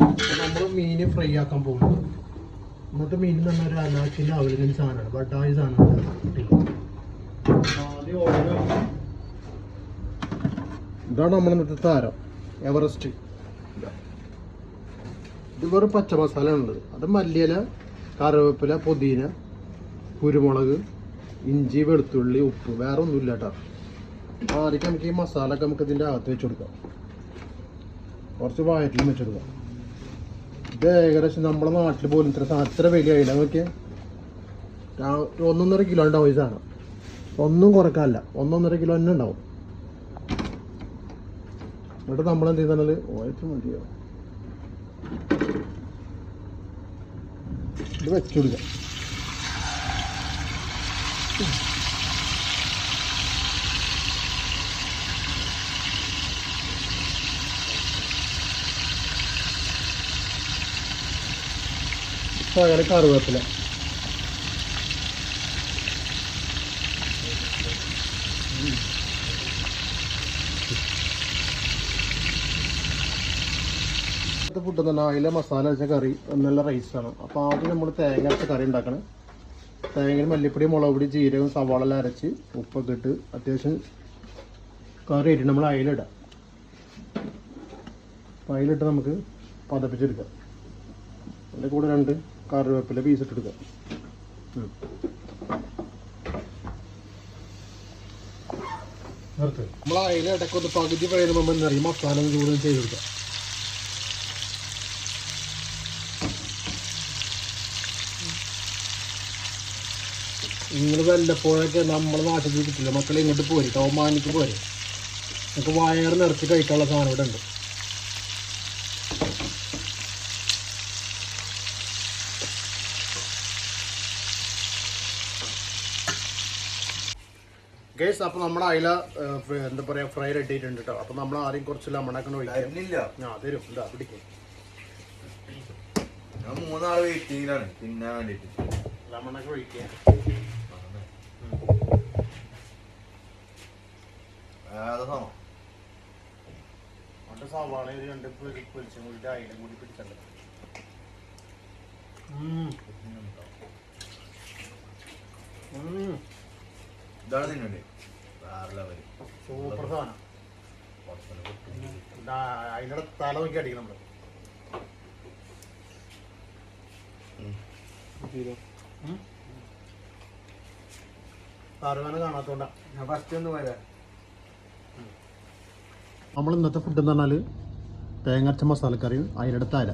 നമ്മൾ മീൻ ഫ്രൈ ആക്കാൻ പോകുന്നത് ഇന്നത്തെ മീൻ എന്ന് പറഞ്ഞാൽ ഒരു അനാച്ചിന്റെ അവലകൻ സാധനമാണ്. ബട്ടായി സാധനമാണ് ഇതാണ് നമ്മുടെ ഇന്നത്തെ താരം എവറസ്റ്റ്. ഇത് വെറും പച്ച മസാല ഉള്ളത് അത് മല്ലിയില കറിവേപ്പില പുതിന കുരുമുളക് ഇഞ്ചി വെളുത്തുള്ളി ഉപ്പ്. വേറെ ഒന്നുമില്ല കേട്ടോ. ആദ്യം നമുക്ക് ഈ മസാല ഒക്കെ നമുക്ക് ഇതിന്റെ അകത്ത് വെച്ച് കൊടുക്കാം. കുറച്ച് വായറ്റിലും വെച്ചെടുക്കാം ഇത് ഏകദേശം നമ്മുടെ നാട്ടിൽ പോലും ഇത്ര അത്ര വലിയ ആയില്ല നോക്കിയാൽ ഒന്നൊന്നര കിലോ ഉണ്ടാവും ഈ സാധനം. ഒന്നും കുറക്കാനല്ല. ഒന്നൊന്നര കിലോ തന്നെ ഉണ്ടാവും. എന്നിട്ട് നമ്മൾ എന്ത് ചെയ്താൽ ഓയച്ച് മതിയോ? ഇത് വെച്ചുകൊടുക്കാം പകരം കറിവേപ്പില. ഫുഡ് തന്നെ അതിലെ മസാല വെച്ച കറി നല്ല റൈസാണ് അപ്പോൾ ആദ്യം നമ്മൾ തേങ്ങ അരച്ച കറി ഉണ്ടാക്കണം. തേങ്ങയും മല്ലിപ്പൊടി മുളക് പൊടി ജീരകം സവാള എല്ലാം അരച്ച് ഉപ്പൊക്കെ ഇട്ട് അത്യാവശ്യം കറി ഇട്ട് നമ്മൾ അയിലിടാം അപ്പോൾ അയിലിട്ട് നമുക്ക് പതപ്പിച്ചെടുക്കാം. അതിന്റെ കൂടെ രണ്ട് കറിവേപ്പില പീസ് ഇട്ടെടുക്കാം നിർത്ത്. നമ്മൾ അയില ഇടയ്ക്കൊന്ന് പകുതി പറയുന്ന മുമ്പ് എന്നറിയും മസാല ഒന്ന് ചൂടും ചെയ്ത് കൊടുക്കാം നിങ്ങൾ വല്ലപ്പോഴൊക്കെ നമ്മളെ നാട്ടിൽ കിട്ടില്ല. മക്കളെ ഇങ്ങോട്ട് പോരെ. ടോമാനിക്ക് പോരെ. നമുക്ക് വയറ് നിറച്ച് കഴിക്കാനുള്ള സാധനം ഇവിടെ ഉണ്ട് ഗേസ് അപ്പോൾ നമ്മുടെ അയില എന്താ പറയുക ഫ്രൈ റെഡി ആയിട്ടുണ്ട് കേട്ടോ അപ്പോൾ നമ്മൾ ആദ്യം കുറച്ച് ലമണക്കണ ഒഴിക്കാം. ആ തരും. എന്താ പിടിക്കും. ഞാൻ മൂന്നാൾ വെയിറ്റിംഗിലാണ് തിന്നാൻ വേണ്ടിട്ട്. ലെമണൊക്കെ ഒഴിക്കുക. രണ്ട് സവാള ഒരു രണ്ട് പൊരി പൊരിച്ചും കൂടി അതിലും കൂടി പിടിച്ചല്ലോ. ഇതാണ് തിന്നണ്ടേ? വേറെ ലെവൽ സൂപ്പർ സാധനം. അതിന്റെ തല നോക്കി അടിക്കണം നമ്മൾ. ഉം. താറുകാനെ കാണാത്തോണ്ടാ. ഞാൻ ഫസ്റ്റ് ഒന്ന് പോരാ നമ്മൾ ഇന്നത്തെ ഫുഡ് എന്ന് പറഞ്ഞാൽ തേങ്ങരച്ച മസാലക്കറിയും അതിന്റെ തല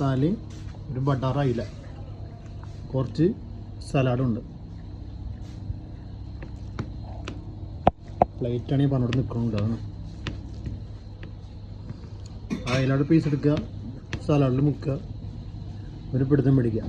തലയും ഒരു ബട്ടാറ അയില. കുറച്ച് സലാഡുണ്ട് പ്ലേറ്റാണ് ആണെങ്കിൽ പറഞ്ഞോട് നിൽക്കുന്നുണ്ട് അതാണ്. അതിലോട്ട് പീസ് എടുക്കുക. സലാഡിൽ മുക്കുക. ഒരു പിടുത്തം പിടിക്കുക.